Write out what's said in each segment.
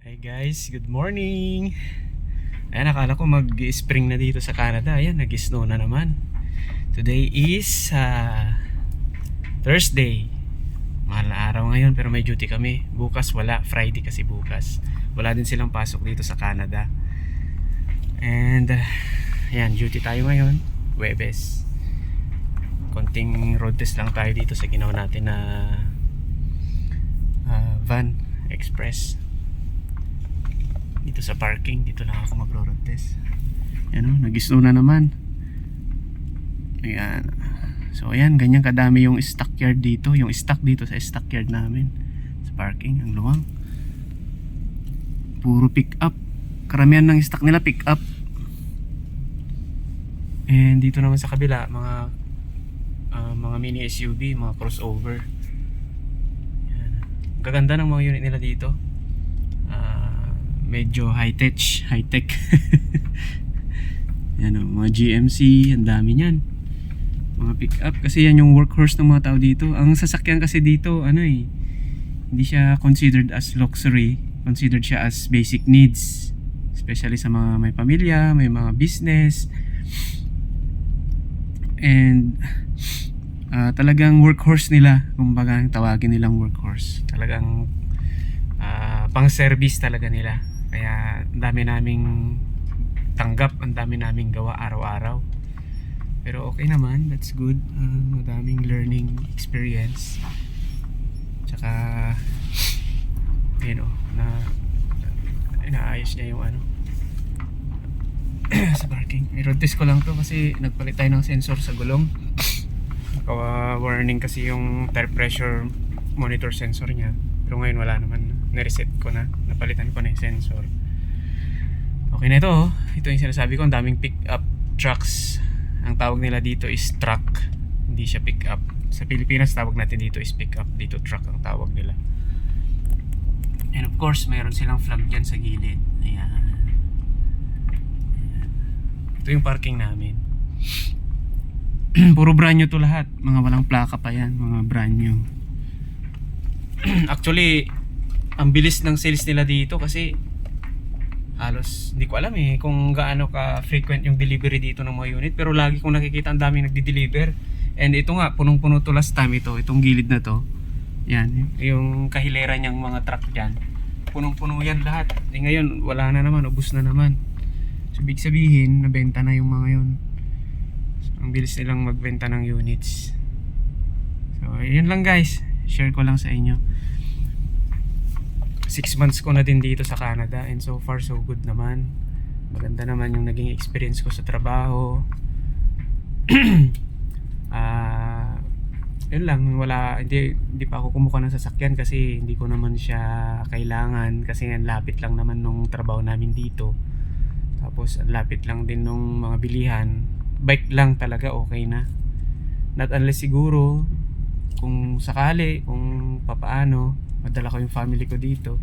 Hi guys, good morning! Ayan, akala ko mag-spring na dito sa Canada. Ayan, nag-snow na naman. Today is uh, Thursday. Mahal na araw ngayon pero may duty kami. Bukas wala, Friday kasi bukas. Wala din silang pasok dito sa Canada. And, uh, ayan, duty tayo ngayon. Webes. Konting road test lang tayo dito sa ginawa natin na uh, van express sa parking dito lang ako magro-road test yan o nag-snow na naman. Ayan. So ayan ganyan kadami yung stockyard dito yung stock dito sa stockyard namin sa parking ang luwang. Puro pick up karamihan ng stock nila pick up and dito naman sa kabila mga ah, mga mini SUV mga crossover. Yan. Ang gaganda ng mga unit nila dito medyo high-tech, high-tech. yan o, mga GMC, ang dami niyan. Mga pick-up, kasi yan yung workhorse ng mga tao dito. Ang sasakyan kasi dito, ano eh, hindi siya considered as luxury. Considered siya as basic needs. Especially sa mga may pamilya, may mga business. And ah, talagang workhorse nila. Kumbaga, ang tawagin nilang workhorse. Talagang ah, pang-service talaga nila. Kaya dami naming tanggap, ang dami naming gawa araw-araw. Pero okay naman, that's good. Ah, madaming learning experience. Tsaka, you know, na inaayos niya yung ano sa parking. I-road ko lang to kasi nagpalit tayo ng sensor sa gulong. Nakawa-warning kasi yung tire pressure monitor sensor niya. Pero ngayon wala naman. Nireset ko na. Napalitan ko na yung sensor. Okay na ito. oh. Ito yung sinasabi ko. Ang daming pick up trucks. Ang tawag nila dito is truck. Hindi siya pick up. Sa Pilipinas tawag natin dito is pick up. Dito truck ang tawag nila. And of course, mayroon silang flag dyan sa gilid. Ayan. Ito yung parking namin. Puro brand new to lahat. Mga walang plaka pa yan. Mga brand new. Actually, ang bilis ng sales nila dito kasi halos hindi ko alam eh kung gaano ka frequent yung delivery dito ng mga unit. Pero lagi kong nakikita ang daming nagdi-deliver. And ito nga punong-puno to last time ito itong gilid na to. Yan yung kahilera niyang mga truck dyan. Punong-puno yan lahat. Eh ngayon wala na naman ubus na naman. So big sabihin nabenta na yung mga yun. So, ang bilis nilang magbenta ng units. So yun lang guys. Share ko lang sa inyo 6 months ko na din dito sa Canada and so far so good naman. Maganda naman yung naging experience ko sa trabaho. Ah yun lang wala hindi, hindi pa ako kumuha ng sasakyan kasi hindi ko naman siya kailangan kasi ang lapit lang naman nung trabaho namin dito. Tapos ang lapit lang din nung mga bilihan. Bike lang talaga okay na. Not unless siguro kung sakali kung papaano madala ko yung family ko dito.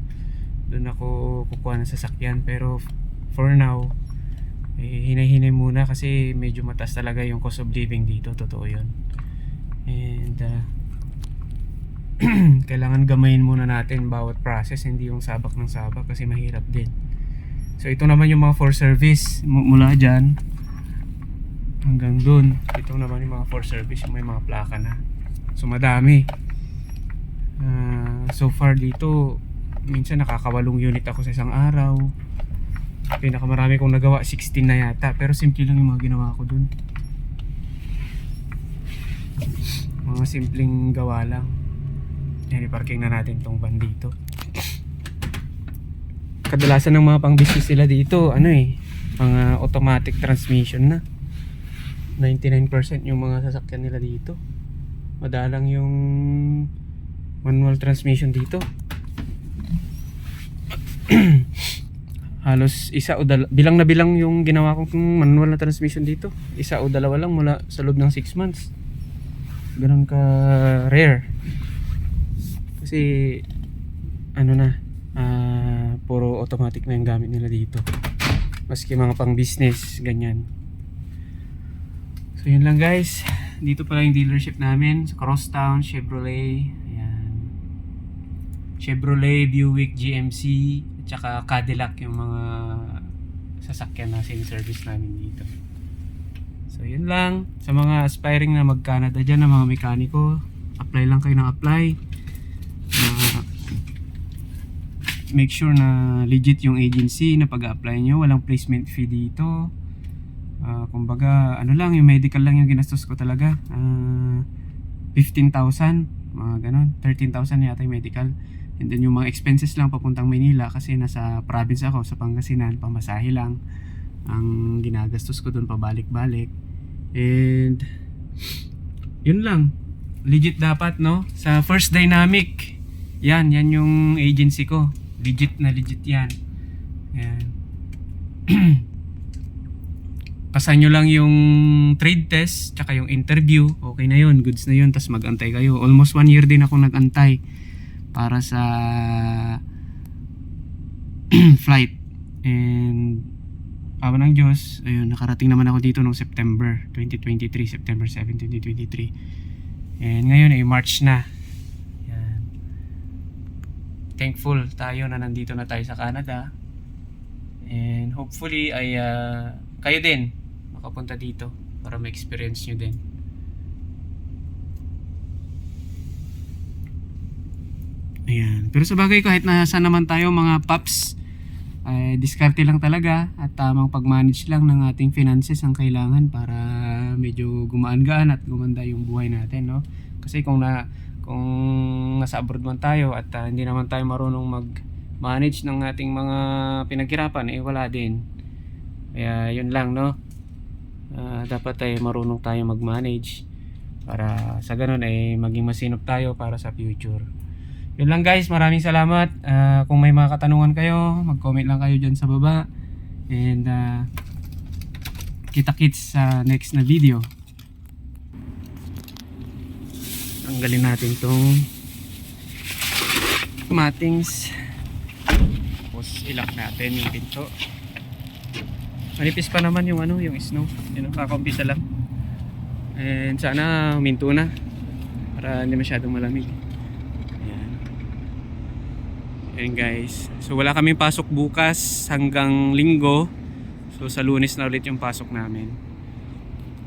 Doon ako kukuha ng sasakyan. Pero for now eh, hinay-hinay muna kasi medyo mataas talaga yung cost of living dito. Totoo yun. And uh, kailangan gamayin muna natin bawat process hindi yung sabak ng sabak kasi mahirap din. So ito naman yung mga for service mu- mula dyan hanggang dun ito naman yung mga for service may mga plaka na. So madami Ah, so far dito minsan nakakawalong unit ako sa isang araw. Pinakamarami kong nagawa 16 na yata. Pero simple lang yung mga ginawa ko dun. Mga simpleng gawa lang. Yan iparking na natin tong van dito. Kadalasan ng mga pang business sila dito ano eh mga automatic transmission na. 99% yung mga sasakyan nila dito. Madalang yung manual transmission dito. Halos isa o dalawa bilang na bilang yung ginawa kong manual na transmission dito. Isa o dalawa lang mula sa loob ng 6 months. Ganun ka rare. Kasi ano na ah, puro automatic na yung gamit nila dito. Maski mga pang business ganyan. So yun lang guys. Dito pala yung dealership namin sa Crosstown Chevrolet Chevrolet, Buick, GMC, at saka Cadillac yung mga sasakyan na service namin dito. So yun lang. Sa mga aspiring na mag-Canada dyan, na mga mekaniko, apply lang kayo ng apply. Ah, make sure na legit yung agency na pag-apply nyo. Walang placement fee dito. Ah, kumbaga, ano lang, yung medical lang yung ginastos ko talaga. Ah, 15,000, mga ganon. 13,000 yata yung medical. And then yung mga expenses lang papuntang Manila kasi nasa province ako sa Pangasinan, pamasahe lang ang ginagastos ko doon pabalik-balik. And yun lang. Legit dapat no? Sa First Dynamic. Yan, yan yung agency ko. Legit na legit yan. Yan. Pasan nyo lang yung trade test tsaka yung interview. Okay na yun. Goods na yun. Tapos mag-antay kayo. Almost one year din ako nag-antay para sa flight. And awa ng Diyos, ayun, nakarating naman ako dito noong September 2023, September 7, 2023. And ngayon ay March na. Yan. Thankful tayo na nandito na tayo sa Canada. And hopefully ay ah, kayo din makapunta dito para ma-experience nyo din. Ayan. Pero sa bagay kahit nasa naman tayo mga paps, ay diskarte lang talaga at tamang pag-manage lang ng ating finances ang kailangan para medyo gumaan-gaan at gumanda yung buhay natin, no? Kasi kung na kung nasa abroad man tayo at ah, hindi naman tayo marunong mag-manage ng ating mga pinaghirapan, eh wala din. Kaya yun lang, no? Ah, dapat ay marunong tayo mag-manage para sa ganun ay maging masinop tayo para sa future. Yun lang guys, maraming salamat. Ah, kung may mga katanungan kayo, mag-comment lang kayo dyan sa baba. And ah, kita-kits sa next na video. Tanggalin natin tong matings. Tapos ilak natin yung pinto. Manipis pa naman yung ano, yung snow. Yun, kakaumpisa lang. And sana huminto na para hindi masyadong malamig. Ayan. Ayan guys. So wala kaming pasok bukas hanggang linggo. So sa lunes na ulit yung pasok namin.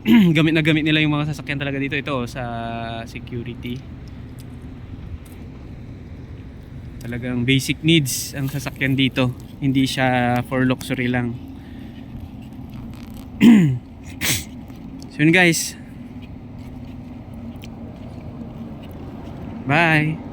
gamit na gamit nila yung mga sasakyan talaga dito. Ito sa security. Talagang basic needs ang sasakyan dito. Hindi siya for luxury lang. so yun guys. Bye.